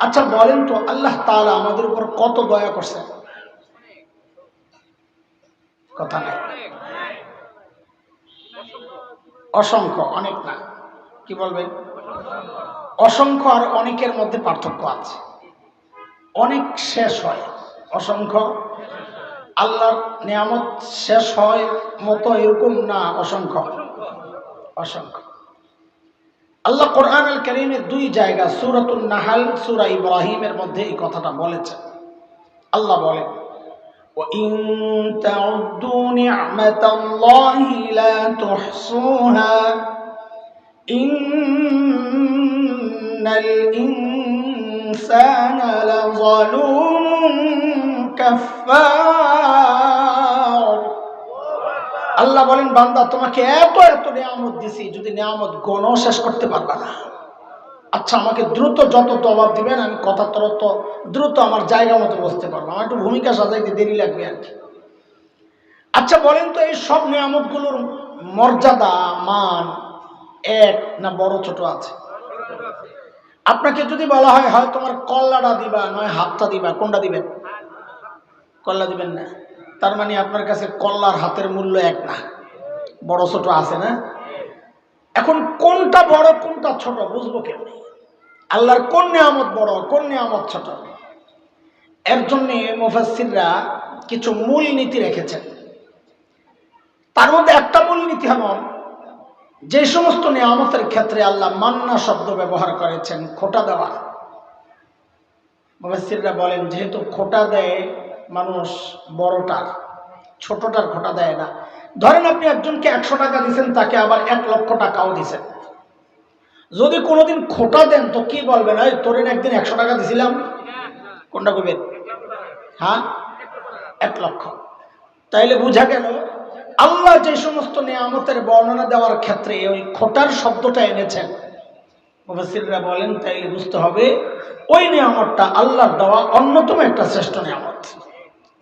আচ্ছা বলেন তো, আল্লাহ তাআলা আমাদের উপর কত দয়া করছে? কথা নাই। অসংখ্য, অনেক না। কি বলবেন অসংখ্য আর অনেকের মধ্যে পার্থক্য আছে। অনেক শেষ হয়, অসংখ্য। আল্লাহর নিয়ামত শেষ হয় মতো এরকম না, অসংখ্য। অসংখ্য। আল্লাহ কোরআন আল করিমের দুই জায়গা সুরাতুল নাহাল সুরা ইব্রাহিমের মধ্যে এই কথাটা বলেছেন আল্লাহ বলেন وَإِن تَعُدُّوا نِعْمَةَ اللَّهِ لَا تُحْصُوهَا إِنَّ الْإِنسَانَ لَظَلُومٌ كَفَّارٌ আল্লাহ বলেন, বান্দা, তোমাকে এত এত নিয়ামত দিছি, যদি নিয়ামত গণ শেষ করতে পারবা না। আচ্ছা আমাকে দ্রুত যত জবাব দিবেন, আমি কথা তরত দ্রুত আমার জায়গা মতো বসতে পারব। আমার একটু ভূমিকা সাজাইতে দেরি লাগবে আর কি। আচ্ছা বলেন তো, এই সব নিয়ামতগুলোর মর্যাদা, মান এক না বড় ছোট আছে? আপনাকে যদি বলা হয় হয় তোমার কল্লাটা দিবা, নয় হাতটা দিবা, কোনটা দিবেন? কল্লা দিবেন না। তার মানে আপনার কাছে কল্লার হাতের মূল্য এক না। বড় ছোট আছে না? এখন কোনটা বড়, কোনটা ছোট বুঝব কেমনি? আল্লাহর কোন নিয়ামত বড়, কোন নিয়ামত ছোট? এর জন্য মুফাসিররা কিছু মূল নীতি রেখেছেন। তার মধ্যে একটা মূল নীতি হল, যে সমস্ত নিয়ামতের ক্ষেত্রে আল্লাহ মান্না শব্দ ব্যবহার করেছেন, খোটা দেওয়া। মুফাসিররা বলেন, যেহেতু খোটা দেয় মানুষ বড়টার, ছোটটার খোটা দেয় না। ধরেন আপনি একজনকে একশো টাকা দিচ্ছেন তাকে আবার এক লক্ষ টাকাও দিচ্ছেন যদি কোনোদিন খোটা দেন, তো কি বলবেন? ওই তোরেন একদিন একশো টাকা দিছিলাম? কোনটা করবেন হ্যাঁ? এক লক্ষ। তাইলে বোঝা গেল, আল্লাহ যে সমস্ত নিয়ামতের বর্ণনা দেওয়ার ক্ষেত্রে ওই খোটার শব্দটা এনেছেন। মুফাসিররা বলেন, তাইলে বুঝতে হবে, ওই নিয়ামতটা আল্লাহর দেওয়া অন্যতম একটা শ্রেষ্ঠ নিয়ামত।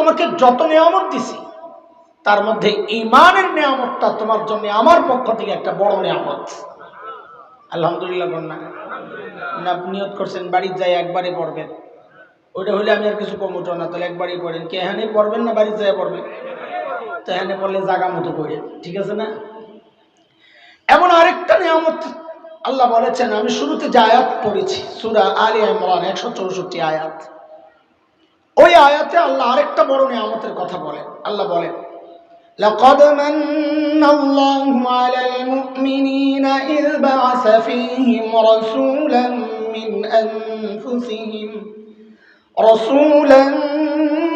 তোমাকে যত নিয়ামত দিছি, তার মধ্যে ইমানের নিয়ামতটা তোমার জন্য আমার পক্ষ থেকে একটা বড় নিয়ামত। আলহামদুলিল্লাহ বন্যা না নিয়ত করছেন, বাড়ির যাই একবারে পড়বেন। ওইটা হলে আমি আর কিছু কমুটো না, তাহলে একবারই পড়েন। কি এখানে পড়বেন না, বাড়ির যাই পড়বেন? তো এখানে পড়লে জাগা মতো পড়েন ঠিক আছে না? এমন আরেকটা নিয়ামত আল্লাহ বলেছেন, আমি শুরুতে যে আয়াত পড়েছি, সুরা আলী ইমরান, একশো চৌষট্টি আয়াত। ওই আয়াতে আল্লাহ আরেকটা বড় নিয়ামতের কথা বলেন আল্লাহ বলেন لقد من الله على المؤمنين إذ بعث فيهم رسولا من أنفسهم رسولا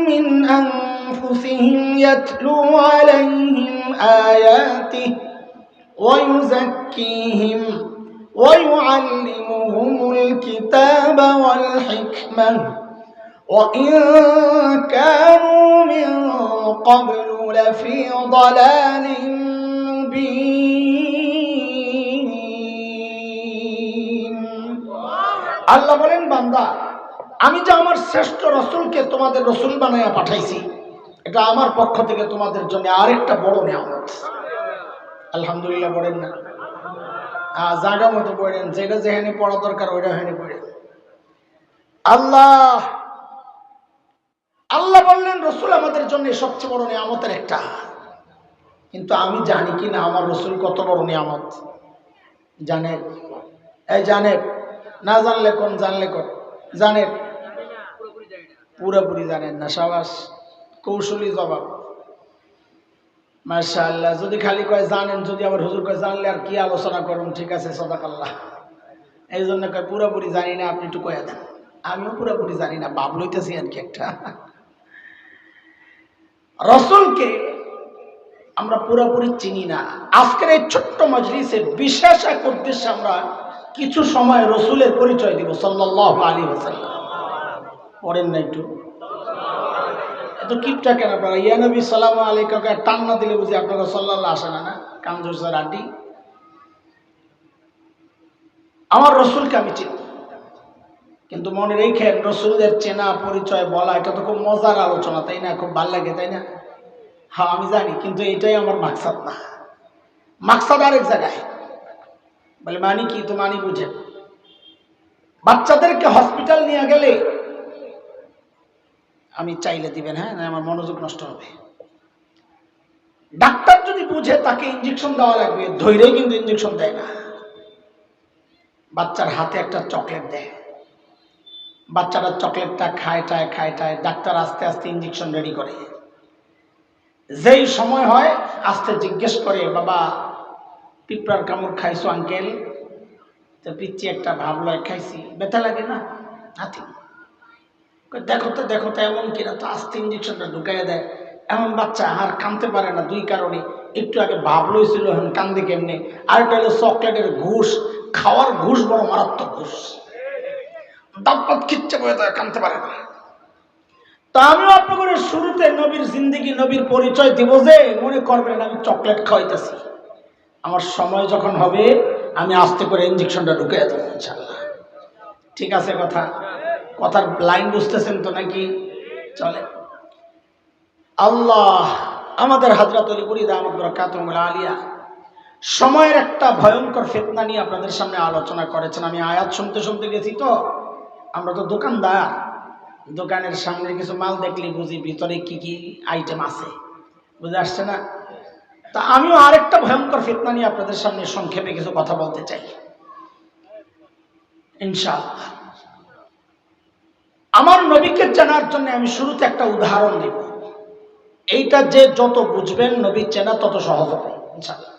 من أنفسهم يتلو عليهم آياته ويزكيهم ويعلمهم الكتاب والحكمة وإن كانوا من قبل لفي ضلال مبين আল্লাহ বলেন বান্দা আমি যে আমার শ্রেষ্ঠ রসুলকে তোমাদের রসুল বানাইয়া পাঠাইছি এটা আমার পক্ষ থেকে তোমাদের জন্য আরেকটা বড় নিয়ামত আলহামদুলিল্লাহ বলেন না হ্যাঁ জায়গা মতো পড়েন যেটা যেখানে পড়া দরকার ওইটা হেনে পড়েন আল্লাহ আল্লাহ বললেন, রসুল আমাদের জন্য সবচেয়ে বড় নিয়ামতের একটা। কিন্তু আমি জানি কি না আমার রসুল কত বড় নিয়ামত। জানেন? এই জানেন? না জানলে কোন জানলে কোন? জানেন? পুরোপুরি জানেন না, সাবাস। কৌশলী জবাব। মার্শা আল্লাহ যদি খালি কয় জানেন, যদি আবার হুজুর কয় জানলে আর কি আলোচনা করুন, ঠিক আছে, সদাকাল্লাহ। এই জন্য কয় পুরোপুরি জানি না, আপনি একটু কয়ে দেন। আমিও পুরোপুরি জানি না বাপ লইতেছি আর কি একটা। রসুলকে আমরা পুরোপুরি চিনি না। আজকের এই ছোট্ট মজলিসে বিশ্বাস এক উদ্দেশ্যে আমরা কিছু সময় রসুলের পরিচয় দিব সাল্লাহ আলী হাসাল্লাম পড়েন না একটু। এত কিপটা কেন আপনারা? ইয়ানবী সালাম আলাইকাকে টান না দিলে বুঝি আপনারা সাল্লাহ আসে না না? কামজোর স্যার আড্ডি আমার রসুলকে আমি চিনি। কিন্তু মনে রেখেন রসুলদের চেনা পরিচয় বলা, এটা তো খুব মজার আলোচনা, তাই না? খুব ভালো লাগে, তাই না? হ্যাঁ আমি জানি, কিন্তু এটাই আমার মাকসাদ না। মাকসাদ আরেক জায়গায়। বলে, মানি কি? তো মানি বুঝেন বাচ্চাদেরকে হসপিটাল নিয়ে গেলে আমি চাইলে দিবেন হ্যাঁ? না, আমার মনোযোগ নষ্ট হবে। ডাক্তার যদি বুঝে, তাকে ইঞ্জেকশন দেওয়া লাগবে। ধৈর্যই কিন্তু ইঞ্জেকশন দেয় না। বাচ্চার হাতে একটা চকলেট দেয়। বাচ্চারা চকলেটটা খায়, টায় খায়, টায়, ডাক্তার আস্তে আস্তে ইঞ্জেকশন রেডি করে। যেই সময় হয়, আস্তে জিজ্ঞেস করে, বাবা, পিঁপড়ার কামড় খাইছো আঙ্কেল তো পিচ্ছি একটা ভাবলো খাইছি, ব্যথা লাগে না? হাতি দেখো তো দেখো তো, এমন কিনা? তো আস্তে ইঞ্জেকশনটা ঢুকাইয়া দেয়। এমন বাচ্চা আর কানতে পারে না, দুই কারণে। একটু আগে ভাব লইছিল কান্দে কেমনে? আরেকটা হলো চকলেটের ঘুষ, খাওয়ার ঘুষ বড় মারাত্মক ঘুষ। দাঁত খিচ্ছে করে দেয় কানতে পারে না। তা আমিও আপনাদের শুরুতে নবীর জিন্দিগি, নবীর পরিচয় দিব যে, মনে করবেন আমি চকলেট খাওয়াইতেছি। আমার সময় যখন হবে, আমি আস্তে করে ইঞ্জেকশনটা ঢুকে দেবো ইনশাল্লাহ ঠিক আছে কথা? কথার লাইন বুঝতেছেন তো নাকি? চলে। আল্লাহ, আমাদের হাজরাত অলিপুরি দামদ বরকাতুল আলিয়া, সময়ের একটা ভয়ঙ্কর ফেতনা নিয়ে আপনাদের সামনে আলোচনা করেছেন। আমি আয়াত শুনতে শুনতে গেছি তো। আমরা তো দোকানদার। দোকানের সামনে কিছু মাল দেখলে বুঝি ভিতরে কি কি আইটেম আছে। বুঝে আসছে না? তা আমিও আরেকটা ভয়ঙ্কর ফিতনা নিয়ে আপনাদের সামনে সংক্ষেপে কিছু কথা বলতে চাই। ইনশাআল্লাহ। আমার নবীকে জানার জন্য আমি শুরুতে একটা উদাহরণ দিব। এইটা যে যত বুঝবেন নবী চেনা তত সহজ হবে, ইনশাআল্লাহ।